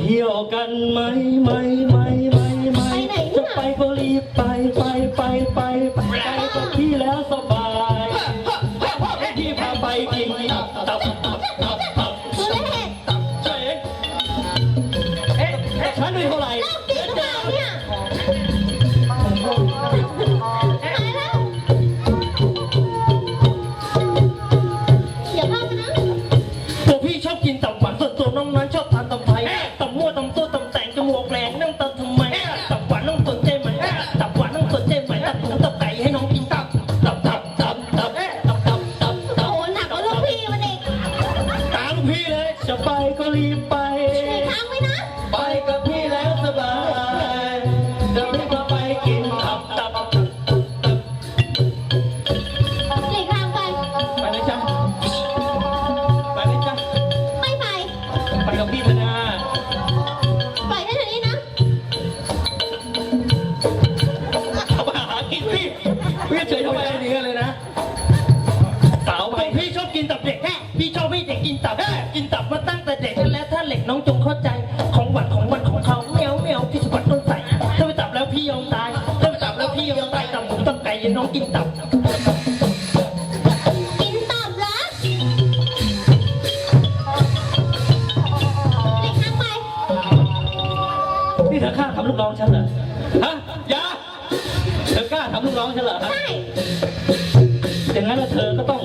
เที่ยวกันไหมไหมไหมไหมไหมไปไหนเนี่ย จะไปก็รีบไปไปไปไปไปไปกับพี่แล้วสบายให้พี่พาไปกินตับตับตับตับตับเล็กตับเจ๊เอ๊ะเอ๊ะฉันไม่เท่าไหร่ ตับทำไมตับหวานต้องสนใจไหมตับหวานต้องสนใจไหมตับหมูตับไก่ให้น้องกินตับตับตับตับตับตับตับตับตับโอ้หนักกว่าลูกพี่มันอีกตามพี่เลยจะไปก็รีบไป พี่เฉยทำไมอะไรนี้เลยนะ สาวไป พี่ชอบกินตับเด็กพี่ชอบให้เด็กกินตับกินตับมาตั้งแต่เด็กแล้วถ้าเหล็กน้องจงเข้าใจของหวานของหวานของเขาเมียวเมียวพี่สะบัดต้นใส่ถ้าไปตับแล้วพี่ยอมตายถ้าไปตับแล้วพี่ยอมตายตับหมูตับไก่ยังน้องกินตับกินตับละหลีกทางไปนี่เธอกล้าทำลูกน้องฉันเหรอฮะอยา เธอกล้าทำลูกน้องฉันเหรอฮะใช่อย่างนั้นแล้วเธอก็ต้อง